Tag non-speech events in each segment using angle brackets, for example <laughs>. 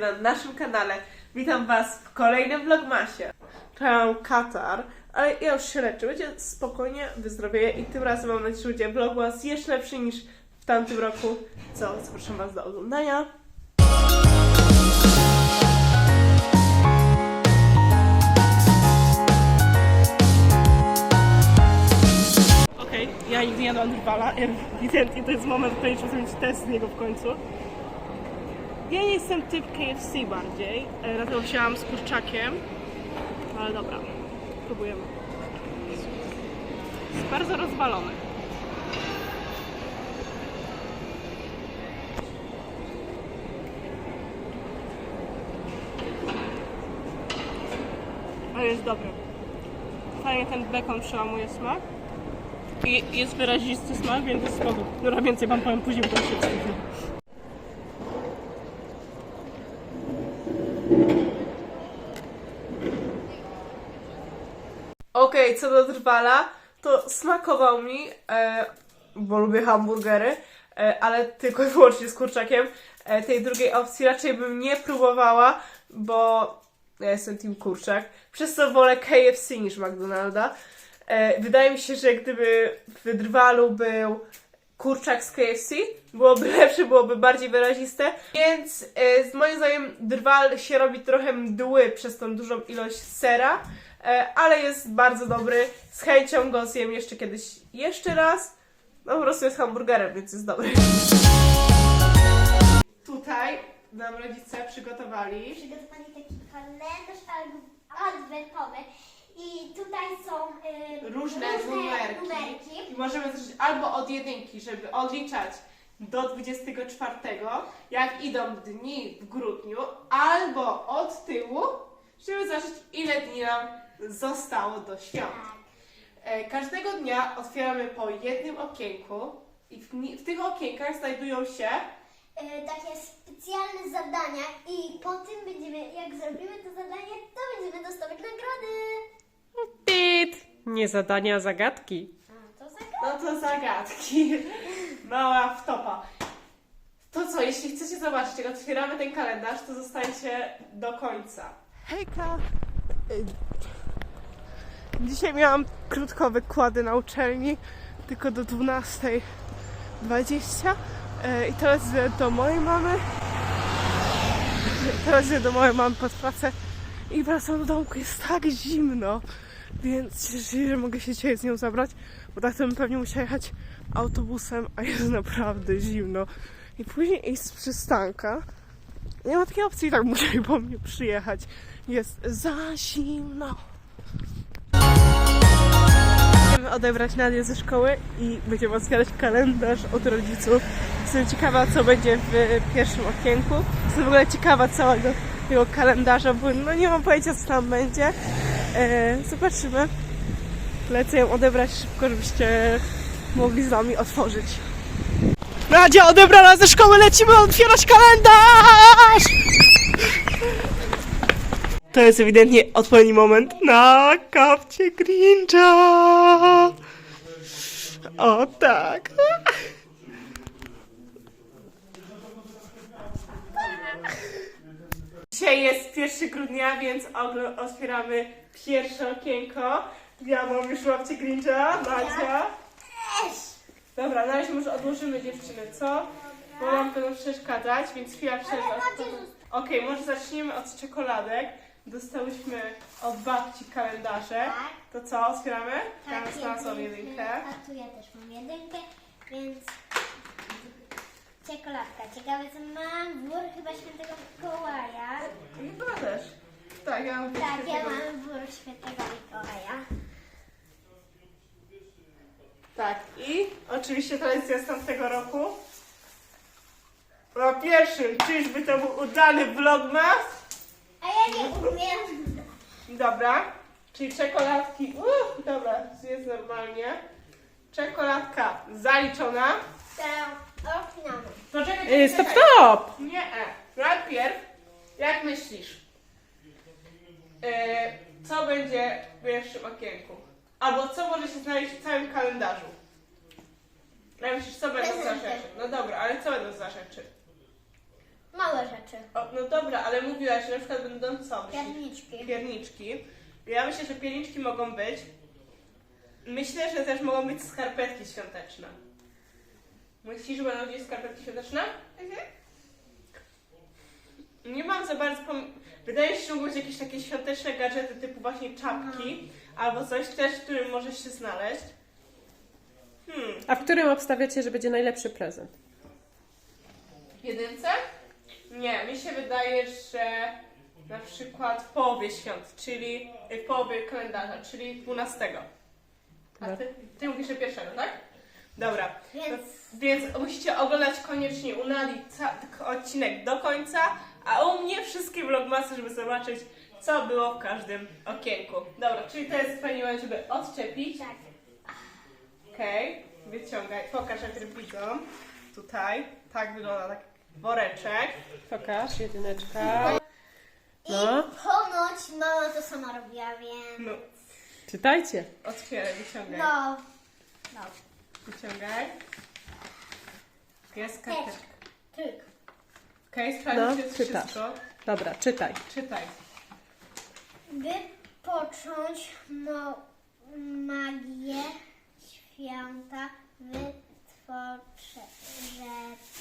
na naszym kanale. Witam Was w kolejnym vlogmasie. Mam katar, ale ja już się leczę, będzie spokojnie, wyzdrowieję i tym razem mam nadzieję, że będzie vlogmas jeszcze lepszy niż w tamtym roku. Co, zapraszam Was do oglądania. Okej, ja nigdy nie jadłam drwala, ewidentnie to jest moment, w którym zrobić test z niego w końcu. Ja nie jestem typ KFC bardziej, e, dlatego wzięłam z kurczakiem, ale dobra, próbujemy. Jest bardzo rozwalony. Ale jest dobry. Fajnie ten bekon przełamuje smak. I jest wyrazisty smak, więc jest spoko. Dobra, więcej wam powiem później, bo to się wstydzę. Okej, co do drwala, to smakował mi, e, bo lubię hamburgery, e, ale tylko i wyłącznie z kurczakiem. E, tej drugiej opcji raczej bym nie próbowała, bo ja jestem team kurczak. Przez co wolę KFC niż McDonalda. E, wydaje mi się, że gdyby w drwalu był kurczak z KFC, byłoby <laughs> lepsze, byłoby bardziej wyraziste. Więc e, z moim zdaniem drwal się robi trochę mdły przez tą dużą ilość sera, ale jest bardzo dobry. Z chęcią go zjem jeszcze kiedyś, jeszcze raz. No po prostu jest hamburgerem, więc jest dobry. Tutaj nam rodzice przygotowali przygotowali taki kalendarz albo adwentowy i tutaj są y, różne numerki. numerki. I możemy zacząć albo od jedynki, żeby odliczać do 24, jak idą dni w grudniu, albo od tyłu, żeby zobaczyć, ile dni nam zostało do świąt. E, Każdego dnia otwieramy po jednym okienku i w, w tych okienkach znajdują się Y, takie specjalne zadania i po tym będziemy, jak zrobimy to zadanie, to będziemy dostawać nagrody. Pit! Nie zadania, a zagadki. A, to zagadka. No to zagadki. Mała wtopa. To co, jeśli chcecie zobaczyć, jak otwieramy ten kalendarz, to zostańcie do końca. Hejka! Dzisiaj miałam krótko wykłady na uczelni, tylko do 12.20 E, i teraz idę do mojej mamy. <laughs> Teraz idę do mojej mamy pod pracę i wracam do domku. Jest tak zimno, więc się, że mogę się dzisiaj z nią zabrać, bo tak to bym pewnie musiała jechać autobusem, a jest naprawdę zimno. I później iść z przystanka. Nie ma takiej opcji, tak musieli po mnie przyjechać. Jest za zimno. Odebrać Nadię ze szkoły i będziemy otwierać kalendarz od rodziców. Jestem ciekawa, co będzie w pierwszym okienku. Jestem w ogóle ciekawa całego tego kalendarza, bo no nie mam pojęcia, co tam będzie. E, zobaczymy. Lecę ją odebrać szybko, żebyście mogli z nami otworzyć. Nadia odebrana ze szkoły, lecimy otwierać kalendarz! To jest ewidentnie odpowiedni moment na kapcie Grincha. O tak. Dzisiaj jest 1 grudnia, więc otwieramy pierwsze okienko. Ja mam już łapcie Grincha. Też. Dobra, na razie może odłożymy dziewczyny, co? Bo mam to przeszkadzać, więc chwila przerwy. Okej, może zaczniemy od czekoladek. Dostałyśmy od babci kalendarze. Tak. To co, otwieramy? Ja Tak, znalazłam jedynkę. jedynkę. A tu ja też mam jedynkę, więc czekoladka. Ciekawe co mam. Wór chyba świętego Mikołaja. I chyba też. Tak, ja mam Tak, ja mam wór świętego Mikołaja. Tak, i oczywiście tradycja z tamtego roku. Po pierwszym, czyżby to był udany vlogmas? A ja nie umiem. Dobra, czyli czekoladki. Uff, dobra, jest normalnie. Czekoladka zaliczona. To. Poczekaj, Yy, stop, stop! Nie, e. najpierw, jak myślisz, e, co będzie w pierwszym okienku? Albo co może się znaleźć w całym kalendarzu? Jak myślisz, co będą za rzeczy? No dobra, ale co będą za rzeczy? Małe rzeczy. O, no dobra, ale mówiłaś, że na przykład będą co? Pierniczki. Pierniczki. Ja myślę, że pierniczki mogą być. Myślę, że też mogą być skarpetki świąteczne. Myślisz, że będą gdzieś skarpetki świąteczne? Mhm. Nie mam za bardzo pom... Wydaje się, że mogą być jakieś takie świąteczne gadżety typu właśnie czapki albo coś też, w którym możesz się znaleźć. Hmm, A w którym obstawiacie, że będzie najlepszy prezent? w jedynce? Nie, mi się wydaje, że na przykład w połowie świąt, czyli w połowie kalendarza, czyli 12. A ty, ty mówisz, że pierwszego, tak? Dobra. Więc- więc musicie oglądać koniecznie Unali ca- k- odcinek do końca, a u mnie wszystkie vlogmasy, żeby zobaczyć, co było w każdym okienku. Dobra, czyli to jest moment, żeby odczepić. Tak. Okej, wyciągaj, pokaż jak widzą. Tutaj, tak wygląda tak woreczek. Pokaż, jedyneczka. I No. ponoć mama to sama robiła, więc... No, Czytajcie. otwieraj, wyciągaj. No. No. Wyciągaj. Jest Teczka. karteczka. Tryk. Okej, No, sprawdźcie czytasz. wszystko. Dobra, czytaj. Czytaj. By począć no, magię święta wytworzę.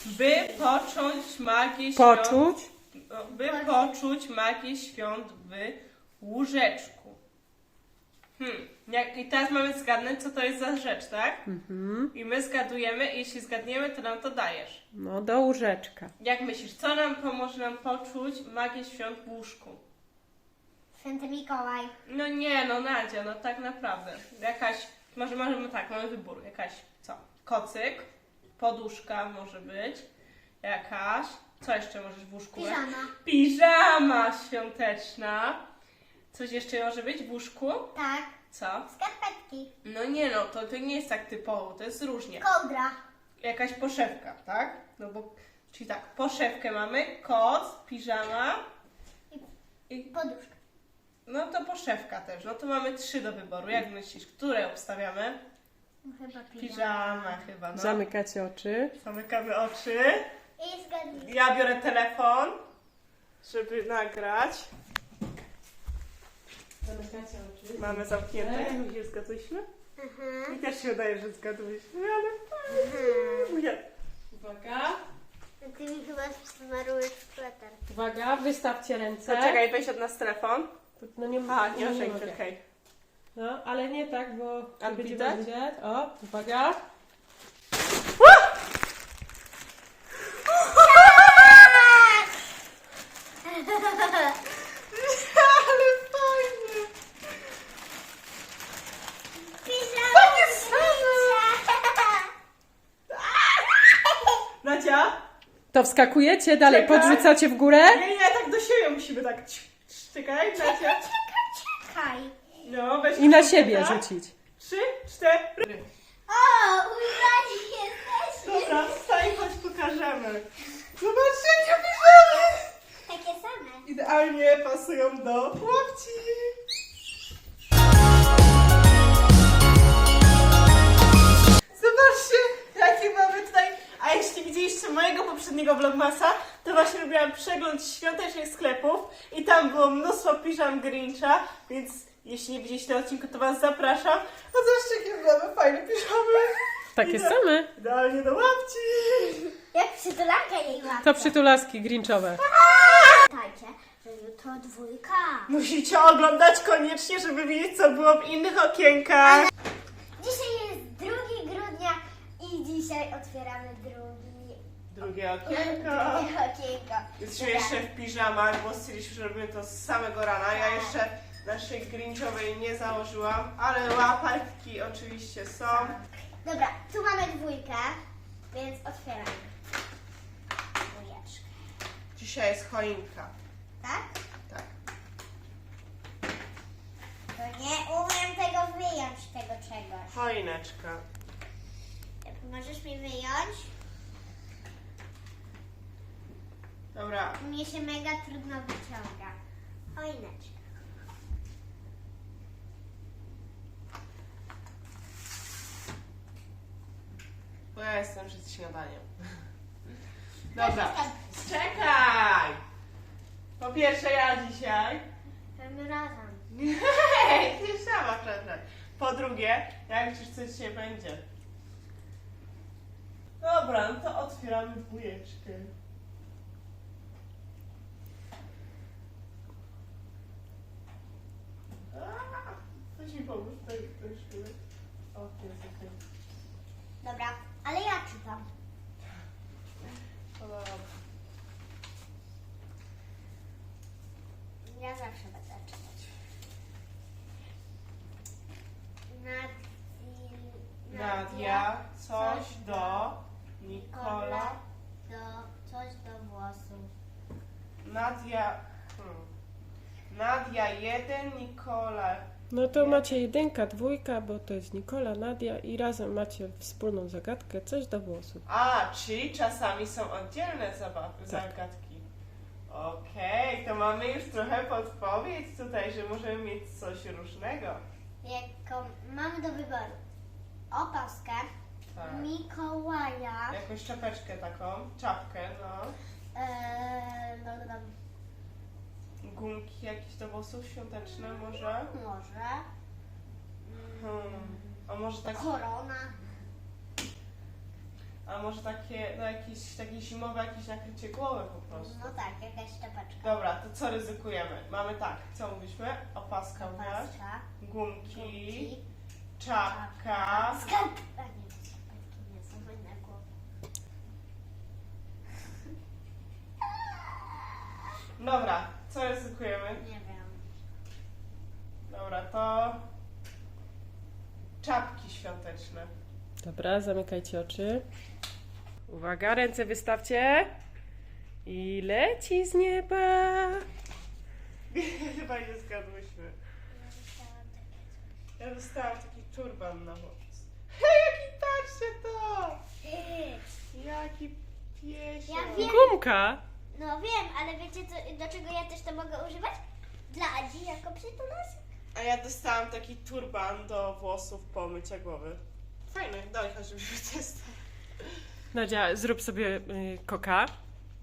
By począć magię świąt. Poczuć. By poczuć magię świąt w łóżeczku. Hmm. Jak, I teraz mamy zgadnąć, co to jest za rzecz, tak? Mhm. I my zgadujemy, i jeśli zgadniemy, to nam to dajesz. No, do łóżeczka. Jak myślisz, co nam pomoże nam poczuć magię świąt w łóżku? Święty Mikołaj. No nie, no Nadia, no tak naprawdę. Jakaś, może możemy tak, mamy wybór. Jakaś, co? Kocyk, poduszka może być, jakaś, co jeszcze możesz w łóżku? Piżama. Piżama świąteczna. Coś jeszcze może być w łóżku? Tak. Co? Skarpetki. No nie no, to, to nie jest tak typowo, to jest różnie. Kołdra. Jakaś poszewka, tak? No bo, czyli tak, poszewkę mamy, koc, piżama i Poduszka. no to poszewka też. No to mamy trzy do wyboru. Jak myślisz, które obstawiamy? No Chyba piżama. Chyba, no. Zamykacie oczy. Zamykamy oczy. I zgadnij. Ja biorę telefon, żeby nagrać. Zamykacie oczy. Mamy zamknięte. Już zgadłyśmy? Mhm. Mi też się wydaje, że zgadłyśmy, ale fajnie. Uwaga. Ty mi chyba smarujesz sweter. Uwaga, wystawcie ręce. Poczekaj, weź od nas telefon. No nie, A, nie oczekaj, mogę. okej. No, ale nie tak, bo A nie będzie widać? O, uwaga. Ale fajnie. Takie Nadia? To wskakujecie, dalej Czekaj. podrzucacie w górę. Nie, nie, tak do siebie musimy tak. cz- cz- Czekaj. Czekaj. No, weź I na kciuka, siebie tak? rzucić. Trzy, cztery. O, ubrani jesteśmy. Dobra, wstań, chodź pokażemy. Zobaczcie, jakie piżamy! Takie same. Idealnie pasują do łapci. Zobaczcie, jakie mamy tutaj. A jeśli widzieliście mojego poprzedniego vlogmasa, to właśnie robiłam przegląd świątecznych sklepów i tam było mnóstwo piżam Grincha, więc jeśli nie widzieliście tego odcinku, to was zapraszam. A zobaczcie, jakie mamy fajne piżamy. Takie Ide- same. Idealnie do łapci. Jak przytulanka jej łapka. To przytulaski grinchowe. Pamiętajcie, że jutro dwójka. Musicie oglądać koniecznie, żeby wiedzieć, co było w innych okienkach. Dzisiaj jest 2 grudnia i dzisiaj otwieramy drugi... Drugie okienko. Drugie okienko. Jesteśmy jeszcze w piżamach, bo stwierdziliśmy, że robimy to z samego rana. Ja jeszcze naszej grinchowej nie założyłam, ale łapatki oczywiście są. Dobra, tu mamy dwójkę, więc otwieramy. Dwójeczkę. Dzisiaj jest choinka. Tak? Tak. To nie umiem tego wyjąć, tego czegoś. Choineczka. Możesz mi wyjąć? Dobra. Mnie się mega trudno wyciąga. Choineczka. Ja jestem przed śniadaniem. <laughs> Dobra. Czekaj! Po pierwsze ja dzisiaj. Mamy razem. Hej, <laughs> ty sama przestań. Po drugie, jak myślisz, co dzisiaj będzie? Dobra, no to otwieramy bujeczkę. Aaa, Coś mi pomóż, już tyle. O, jest okej. Dobra, ale ja czytam. No. Ja zawsze będę czytać. Nadi- Nadia, coś do Nikola. do coś do włosów. Nadia. Hmm. Nadia jeden, Nikola. No to macie jedynka, dwójka, bo to jest Nikola, Nadia i razem macie wspólną zagadkę, coś do włosów. A, czyli czasami są oddzielne zabawy, Tak. zagadki. Okej, to mamy już trochę podpowiedź tutaj, że możemy mieć coś różnego. Jaką mamy do wyboru? Opaskę, Tak. Mikołaja, Jakąś czapeczkę taką, czapkę, no. eee, no, no, Gumki jakieś do włosów świąteczne może. może Hmm. A może tak, korona. a może takie, no jakieś takie zimowe jakieś nakrycie głowy po prostu. No tak, jakaś czapeczka. Dobra, to co ryzykujemy? Mamy tak, co mówiliśmy? Opaska Opaska, gumki, gumki, czapka. skarb... A nie, skarpetki nie są na głowie. Dobra, co ryzykujemy? Nie wiem. Dobra, to czapki świąteczne. Dobra, zamykajcie oczy. Uwaga, ręce wystawcie. I leci z nieba. <laughs> Chyba nie zgadłyśmy. Ja dostałam taki turban na włos. Hej, jaki patrzcie to! Jaki piesio. Ja wiem. Gumka. No wiem, ale wiecie co, do czego ja też to mogę używać? Dla Adzi jako przytulasek. A ja dostałam taki turban do włosów po mycia głowy. Fajny, daj chodź, żeby <laughs> testować. Nadia, zrób sobie y, koka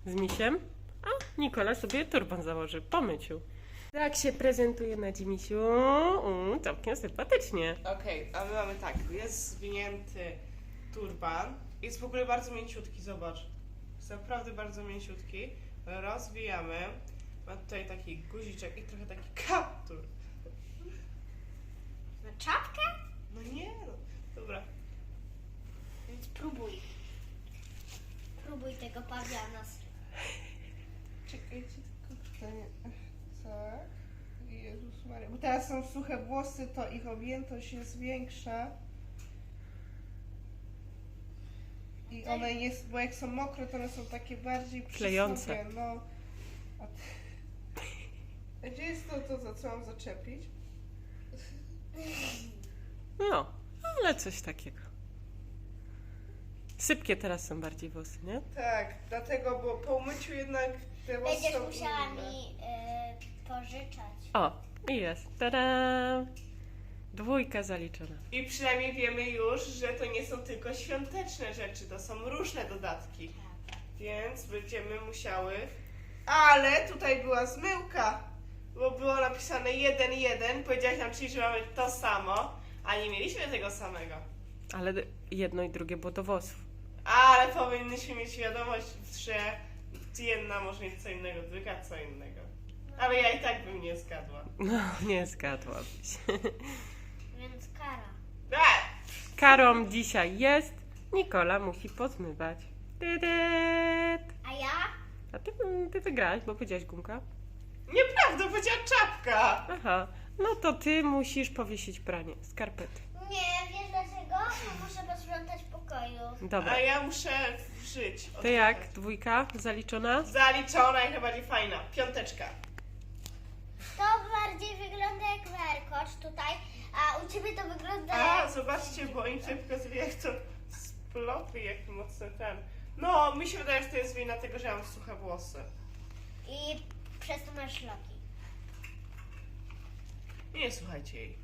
z misiem, a Nikola sobie turban założy po myciu. Tak się prezentuje na dzimisiu. Mm, całkiem sympatycznie. Okej, a my mamy tak, jest zwinięty turban. Jest w ogóle bardzo mięciutki, zobacz. Jest naprawdę bardzo mięciutki. Rozwijamy. Ma tutaj taki guziczek i trochę taki kaptur. Na czapkę? No nie no, dobra. Więc próbuj. Próbuj tego pawiana. Czekajcie, tylko pytanie. Tak. Jezus Maria. Bo teraz są suche włosy, to ich objętość jest większa. I one nie, bo jak są mokre, to one są takie bardziej Klejące. No. A, ty- <laughs> A gdzie jest to, to, to, co mam zaczepić? No, ale coś takiego. Sypkie teraz są bardziej włosy, nie? Tak, dlatego, bo po umyciu jednak te włosy Będziesz są musiała inne. mi y, pożyczać. O, i jest. Tada! Dwójka zaliczona. I przynajmniej wiemy już, że to nie są tylko świąteczne rzeczy, to są różne dodatki. Więc będziemy musiały. Ale tutaj była zmyłka, bo było napisane 1-1. Powiedziałaś nam, czyli że mamy to samo, a nie mieliśmy tego samego. Ale jedno i drugie było do włosów. Ale powinniśmy mieć świadomość, że jedna może mieć co innego, druga co innego. Ale ja i tak bym nie zgadła. No, nie zgadłabyś. <laughs> Więc kara. Tak! Karą dzisiaj jest, Nikola musi pozmywać. Tydyt. A ja? A ty, ty wygrałaś, bo powiedziałaś gumka. Nieprawda, powiedziała czapka! Aha, no to ty musisz powiesić pranie, skarpety. Nie, wiesz dlaczego? Bo muszę posprzątać w pokoju. Dobra, A ja muszę żyć. to jak? Dwójka zaliczona? Zaliczona i chyba nie fajna. Piąteczka. To bardziej wygląda jak warkocz tutaj, a u ciebie to wygląda A, jak... zobaczcie, bo oni tutaj pokazuje jak to splotły, jak mocno ten. No, mi się wydaje, że to jest wina tego, że ja mam suche włosy. I przez to masz szlaki. Nie słuchajcie jej.